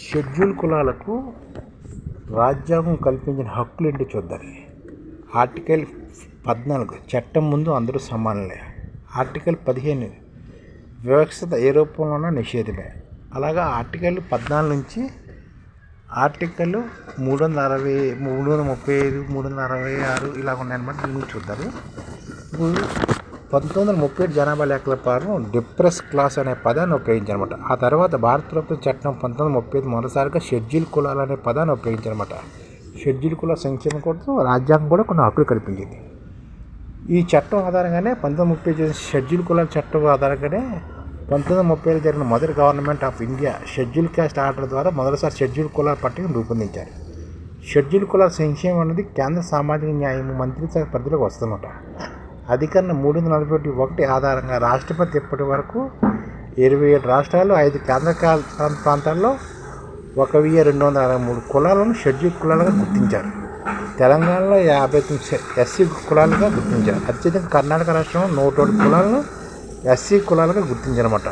Schedule కులాలకు రాజ్యాంగం కల్పించిన హక్కులు ఏంటి చూద్దాం ఆర్టికల్ పద్నాలుగు. చట్టం ముందు అందరూ సమానులే. ఆర్టికల్ పదిహేను. వివక్షత ఏ రూపంలోనూ నిషేధమే. అలాగా ఆర్టికల్ పద్నాలుగు నుంచి ఆర్టికల్ మూడు వందల అరవై మూడు వందల ముప్పై ఐదు మూడు వందల అరవై ఆరు ఇలా ఉన్నాయన్నమాట దీని గురించి చూద్దాం ఇప్పుడు పంతొమ్మిది వందల ముప్పై ఏడు జనాభా లెక్కల ప్రకారం డిప్రెస్ క్లాస్ అనే పదాన్ని ఉపయోగించారనమాట ఆ తర్వాత భారత ప్రభుత్వ చట్టం పంతొమ్మిది వందల ముప్పై ఐదు మొదటిసారిగా షెడ్యూల్ కులాలు అనే పదాన్ని ఉపయోగించారనమాట షెడ్యూల్ కుల సంక్షేమం కోసం రాజ్యాంగం కూడా కొన్ని హక్కులు కల్పించింది. ఈ చట్టం ఆధారంగానే పంతొమ్మిది ముప్పై షెడ్యూల్ కులాల చట్టం ఆధారంగానే పంతొమ్మిది వందల ముప్పైలో జరిగిన మొదటి government of India schedule caste order ద్వారా మొదటిసారి షెడ్యూల్ కులాల పట్టికను రూపొందించారు. షెడ్యూల్ కులాల సంక్షేమం అనేది కేంద్ర సామాజిక న్యాయం మంత్రిత్వ పరిధిలోకి వస్తుందన్నమాట. అధికరణ మూడు వందల నలభై ఒకటి ఒకటి ఆధారంగా రాష్ట్రపతి ఇప్పటి వరకు ఇరవై ఏడు రాష్ట్రాలు ఐదు కేంద్ర ప్రాంతాల్లో ఒక వెయ్యి రెండు వందల అరవై మూడు కులాలను షెడ్యూల్ కులాలుగా గుర్తించారు. తెలంగాణలో యాభై తొమ్మిది ఎస్సీ కులాలుగా గుర్తించారు. అత్యధిక కర్ణాటక రాష్ట్రంలో నూట ఒకటి కులాలను ఎస్సీ కులాలుగా గుర్తించారన్నమాట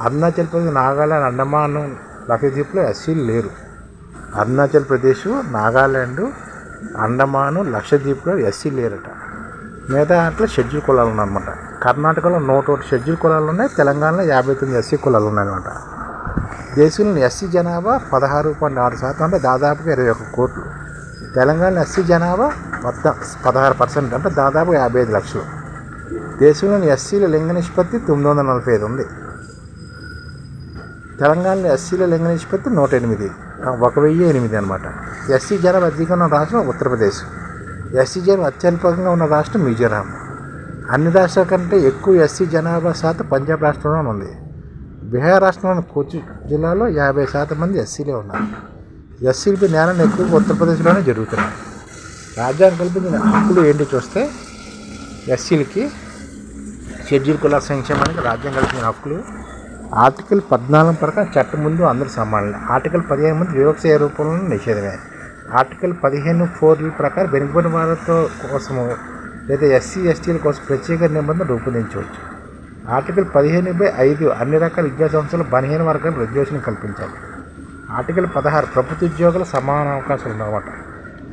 అరుణాచల్ ప్రదేశ్ నాగాలాండ్ అండమాన్ లక్షద్వీప్లో ఎస్సీలు లేరు. అరుణాచల్ ప్రదేశ్ నాగాలాండ్ అండమాను లక్షద్వీప్లో ఎస్సీ లేరట. మిగతా దాంట్లో షెడ్యూల్ కులాలు ఉన్నాయన్నమాట. కర్ణాటకలో నూట ఒకటి షెడ్యూల్ కులాలు ఉన్నాయి తెలంగాణలో యాభై తొమ్మిది ఎస్సీ కులాలు ఉన్నాయన్నమాట. దేశంలో ఎస్సీ జనాభా పదహారు పాయింట్ ఆరు శాతం అంటే దాదాపుగా ఇరవై ఒక్క కోట్లు. తెలంగాణ ఎస్సీ జనాభా మొత్తం పదహారు పర్సెంట్ అంటే దాదాపు యాభై ఐదు లక్షలు. దేశంలోని ఎస్సీల లింగ నిష్పత్తి తొమ్మిది వందల నలభై ఐదు ఉంది. తెలంగాణలో ఎస్సీల లింగ నిష్పత్తి నూట ఎనిమిది ఒక వెయ్యి ఎనిమిది అనమాట ఎస్సీ జనాభా అధికంగా రాష్ట్రం ఉత్తరప్రదేశ్. ఎస్సీ జనం అత్యల్పంగా ఉన్న రాష్ట్రం మిజోరాం అన్ని రాష్ట్రాల కంటే ఎక్కువ ఎస్సీ జనాభా శాతం పంజాబ్ రాష్ట్రంలో ఉంది. బీహార్ రాష్ట్రంలోని కోచి జిల్లాలో యాభై శాతం మంది ఎస్సీలే ఉన్నారు. ఎస్సీలపై నేరం ఎక్కువ ఉత్తరప్రదేశ్లోనే జరుగుతున్నాయి రాజ్యాంగం కల్పించిన హక్కులు ఏంటి చూస్తే ఎస్సీలకి షెడ్యూల్ కుల సంక్షేమానికి రాజ్యాంగం కల్పించిన హక్కులు ఆర్టికల్ పద్నాలుగు ప్రకారం చట్టం ముందు అందరూ సమానం ఆర్టికల్ పదిహేను మంది వివక్ష రూపంలో నిషేధమే. ఆర్టికల్ పదిహేను ఫోర్ ప్రకారం వెనుకబడిన వారితో కోసము లేదా ఎస్సీ ఎస్టీల కోసం ప్రత్యేక నిబంధన రూపొందించవచ్చు. ఆర్టికల్ పదిహేను బై ఐదు అన్ని రకాల విద్యా సంస్థలు బలహీన వర్గాలకు రిజర్వేషన్ కల్పించాలి. ఆర్టికల్ పదహారు ప్రభుత్వ ఉద్యోగుల సమాన అవకాశాలు ఉన్నమాట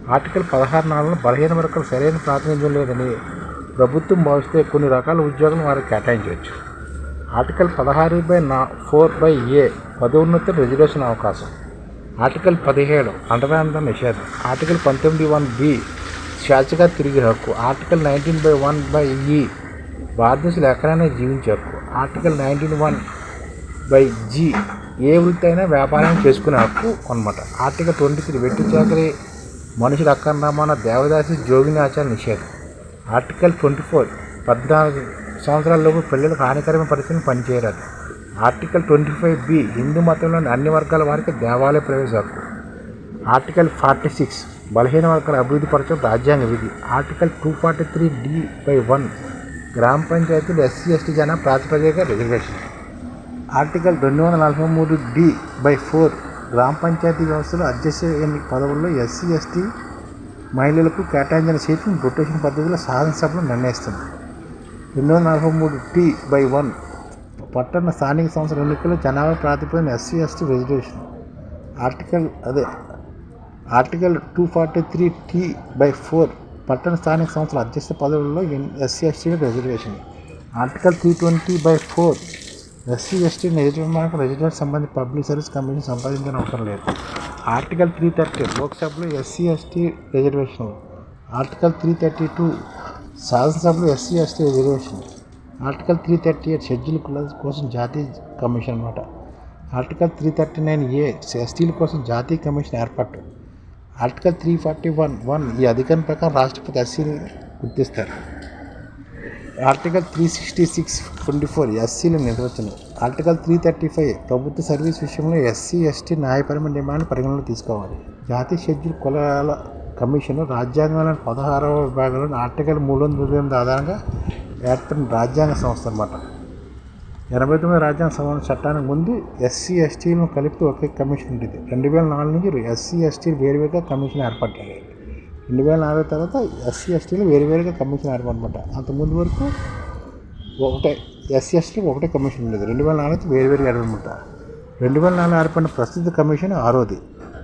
ఆర్టికల్ పదహారు నాలుగులో బలహీన వర్గాలు సరైన ప్రాతినిధ్యం లేదని ప్రభుత్వం భావిస్తే కొన్ని రకాల ఉద్యోగాలను వారికి కేటాయించవచ్చు. ఆర్టికల్ పదహారు బై నా ఫోర్ బై ఏ పదోన్నత రిజర్వేషన్ అవకాశం. ఆర్టికల్ పదిహేడు అండరాంత నిషేధం. ఆర్టికల్ పంతొమ్మిది వన్ బి స్వేచ్ఛగా తిరిగే హక్కు. Article nineteen by one by E భారతదేశంలో ఎక్కడైనా జీవించే హక్కు. Article nineteen one by G ఏ వృత్తి అయినా వ్యాపారం చేసుకునే హక్కు అనమాట ఆర్టికల్ ట్వంటీ త్రీ వెట్టి చాకరి మనుషుల అక్కడ దేవదాసి జోగిని ఆచార నిషేధం. ఆర్టికల్ ట్వంటీ ఫోర్ పద్నాలుగు సంవత్సరాలలోపు పిల్లలకు హానికరమైన పరిస్థితిని పనిచేయరాదు. Article twenty five B Hindu మతంలోని అన్ని వర్గాల వారికి దేవాలయ ప్రవేశ హక్కు ఆర్టికల్ ఫార్టీ సిక్స్ బలహీన వర్గాల అభివృద్ధి పరచడం రాజ్యాంగ విధి. Article two forty three D by one గ్రామ పంచాయతీలు ఎస్సీ ఎస్టీ జన ప్రాతిపదిక రిజర్వేషన్. ఆర్టికల్ రెండు వందల నలభై మూడు డి బై ఫోర్ గ్రామ పంచాయతీ వ్యవస్థలో అధ్యక్ష ఎన్ని పదవుల్లో ఎస్సీ ఎస్టీ మహిళలకు కేటాయించిన సీట్లను రొటేషన్ పద్ధతిలో శాసనసభలో నిర్ణయిస్తుంది రెండు వందల నలభై మూడు టీ బై వన్ పట్టణ స్థానిక సంస్థల ఎన్నికల్లో జనాభా ప్రాతిపదికన ఎస్సీ ఎస్టీ రిజర్వేషన్. ఆర్టికల్ అదే article two forty three T by four పట్టణ స్థానిక సంస్థల అధ్యక్ష పదవుల్లో SC ST reservation. Article three twenty by four SC ST reservation resident సంబంధించి పబ్లిక్ సర్వీస్ కమిషన్ సంపాదించిన అవసరం లేదు. ఆర్టికల్ త్రీ థర్టీ లోక్సభలో SC ST reservation. Article three thirty two శాసనసభలో SC ST reservation. Article three thirty eight schedule కోసం జాతీయ commission అనమాట article three thirty nine A ఎస్టీల కోసం జాతీయ కమిషన్ ఏర్పాటు. Article three forty one one ఈ అధికారం ప్రకారం రాష్ట్రపతి ఎస్సీని గుర్తిస్తారు. Article three sixty six twenty four ఎస్సీల నిర్వచనం. ఆర్టికల్ త్రీ థర్టీ ఫైవ్ ప్రభుత్వ సర్వీస్ విషయంలో ఎస్సీ ఎస్టీ న్యాయపరమైన డిమాండ్ పరిగణనలో తీసుకోవాలి. జాతీయ షెడ్యూల్ కులాల కమిషన్ రాజ్యాంగంలోని పదహారవ విభాగంలోని ఆర్టికల్ మూడు వందల ఇరవై ఎనిమిది ఆధారంగా ఏర్పడిన రాజ్యాంగ సంస్థ అనమాట ఎనభై తొమ్మిది రాజ్యాంగ సవరణ చట్టానికి ముందు ఎస్సీ ఎస్టీలను కలిపి ఒకే కమిషన్ ఉండేది. రెండు వేల నాలుగు నుంచి ఎస్సీ ఎస్టీలు వేరువేరుగా కమిషన్ ఏర్పడ్డాయి రెండు వేల నాలుగు తర్వాత ఎస్సీ ఎస్టీలు వేరువేరుగా కమిషన్ ఏర్పడమాట అంతకుముందు వరకు ఒకటే ఎస్సీ ఎస్టీలు ఒకటే కమిషన్ ఉండేది. రెండు వేల నాలుగు వేరువేరుగా ఏర్పడమాట రెండు వేల నాలుగు ఏర్పడిన ప్రస్తుత కమిషన్ ఆరోది.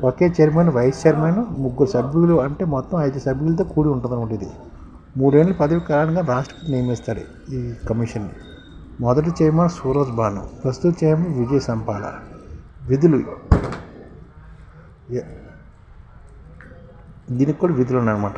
ఒకే చైర్మన్ వైస్ చైర్మన్ ముగ్గురు సభ్యులు అంటే మొత్తం ఐదు సభ్యులతో కూడి ఉంటుంది అనమాట ఇది. మూడేళ్ళు పదవి కారణంగా రాష్ట్రపతి నియమిస్తాడు ఈ కమిషన్ని. మొదటి చైర్మన్ సూరజ్ బాను ప్రస్తుత చైర్మన్ విజయ్ సంపాల. విధులు దీనికి కూడా విధులు ఉన్నాయన్నమాట.